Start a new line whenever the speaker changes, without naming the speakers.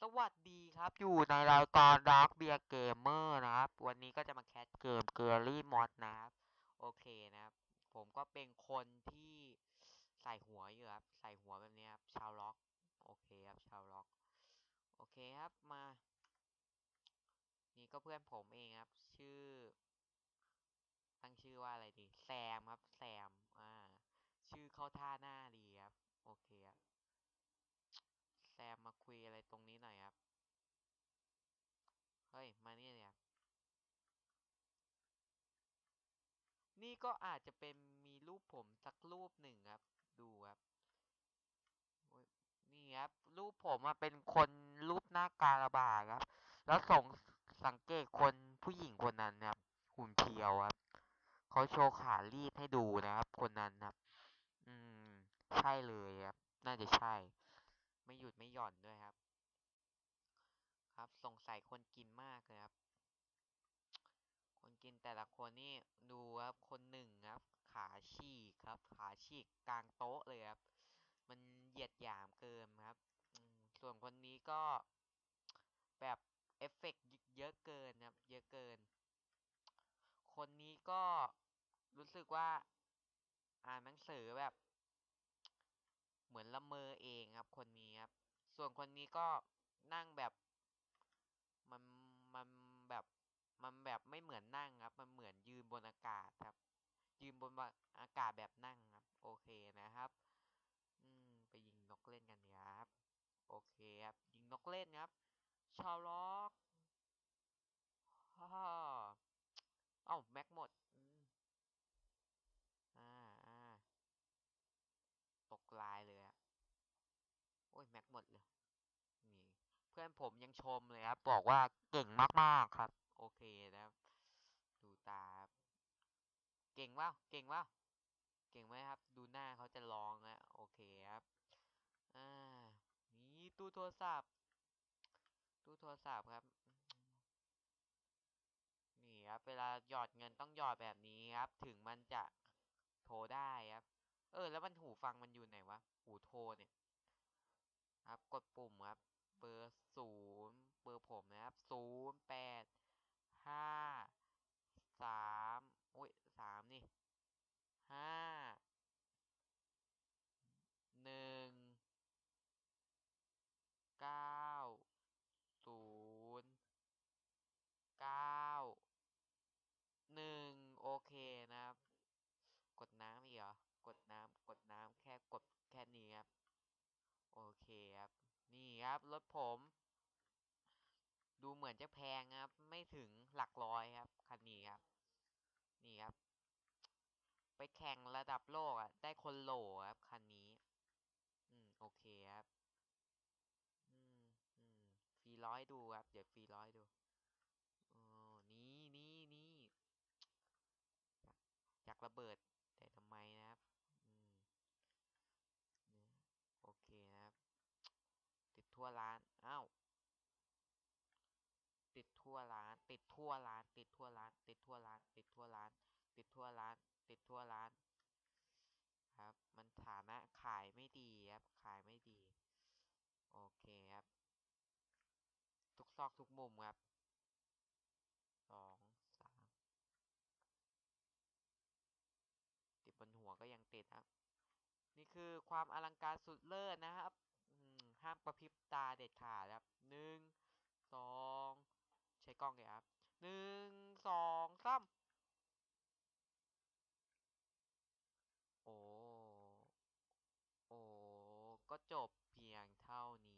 สวัสดีครับอยู่ในรายการ Dark Beer Gamer นะครับ วันนี้ก็จะมาแคสเกม g i r l y Mod นะครับ โอเคนะครับ ผมก็เป็นคนที่ใส่หัวอยู่ครับ ใส่หัวแบบนี้ครับ ชาวล็อก โอเคครับชาวล็อก โอเคครับมา นี่ก็เพื่อนผมเองครับ ชื่อ ตั้งชื่อว่าอะไรดี แซมครับ แซม อ่า ชื่อเข้าท่าหน้าดีครับ โอเคครับ ซมมาคุยอะไรตรงนี้หน่อยครับ เฮ้ย มานี่เนี่ยนี่ก็อาจจะเป็นมีรูปผมสักรูปหนึ่งครับ ดูครับนี่ครับ รูปผมอะเป็นคนรูปหน้าการะบาครับ แล้วสงสังเกตคนผู้หญิงคนนั้นนะครับหุ่นเพียวครับเขาโชว์ขารีดให้ดูนะครับ คนนั้นครับ อืม ใช่เลยครับ น่าจะใช่ ไม่หยุดไม่หย่อนด้วยครับ ครับสงสัยคนกินมากเลยครับ คนกินแต่ละคนนี่ดูครับคนหนึ่งครับ ขาฉีกครับ ขาฉีกกลางโต๊ะเลยครับ มันเหยียดหยามเกินครับส่วนคนนี้ก็แบบเอฟเฟกต์เยอะเกินครับ เยอะเกิน คนนี้ก็รู้สึกว่า อ่านหนังสือแบบ เหมือนละเมอเองครับ คนนี้ครับ ส่วนคนนี้ก็นั่งแบบมันมันแบบมันแบบไม่เหมือนนั่งครับ มันเหมือนยืนบนอากาศครับ ยืนบนอากาศแบบนั่งครับ โอเคนะครับ อืม ไปยิงนกเล่นกันครับ โอเคครับ ยิงนกเล่นครับ ชาวล็อกฮ่าเอ้าแม็กหมดอืมอ่าอ่าตกลายเลยอะโอ้ยแม็กหมดเลยนี่ เพื่ อนผมยังชมเลยครับ บอกว่าเก่งมากๆครับ โอเคนะครับ ดูตาเก่งว่าเก่งว่าเก่งไหมครับ ดูหน้าเขาจะร้องนะโอเคครับอ่านี่ตู้โทรศัพท์ ตู้โทรศัพท์ครับ นี่ครับ เวลาหยอดเงินต้องหยอดแบบนี้ครับ ถึงมันจะโทรได้ครับ เออ แล้วมันหูฟังมันอยู่ไหนวะ หูโทรเนี่ย ครับ กดปุ่มครับ เบอร์ศูนย์เบอร์ผมนะครับศูนย์แปดห้าสามอุ้ยสามนี่ห้าหนึ่งเก้าศูนย์เก้าหนึ่งโอเคนะครับ กดน้ำอีกเหรอ กดน้ำกดน้ำแค่กดแค่นี้ครับ โอเคครับ นี่ครับรถผม ดูเหมือนจะแพงครับ ไม่ถึงหลักร้อยครับคันนี้ครับ นี่ครับ ไปแข่งระดับโลกอะ ได้คนโหลครับคันนี้ อืม โอเคครับ อืมอืมฟรีร้อยดูครับ เดี๋ยวฟรีร้อยดูอ๋อนี่นี่นี่อยากระเบิด แต่ทำไมนะครับ อืมเนี่ยโอเคนะครับ ติดทั่วร้าน อ้าว ติดทั่วร้าน ติดทั่วร้าน ติดทั่วร้าน ติดทั่วร้าน ติดทั่วร้าน ติดทั่วร้าน ติดทั่วร้าน ครับ มันฐานะขายไม่ดีครับ ขายไม่ดี โอเคครับ ทุกซอกทุกมุมครับสองสามติดบนหัวก็ยังติดครับ นี่คือความอลังการสุดเลิศนะครับห้ามกระพริบตาเด็ดขาดครับหนึ่งสอง ช้กล้องเลยครับหนึ่งสองสามโอ้ โอ้ ก็จบเพียงเท่านี้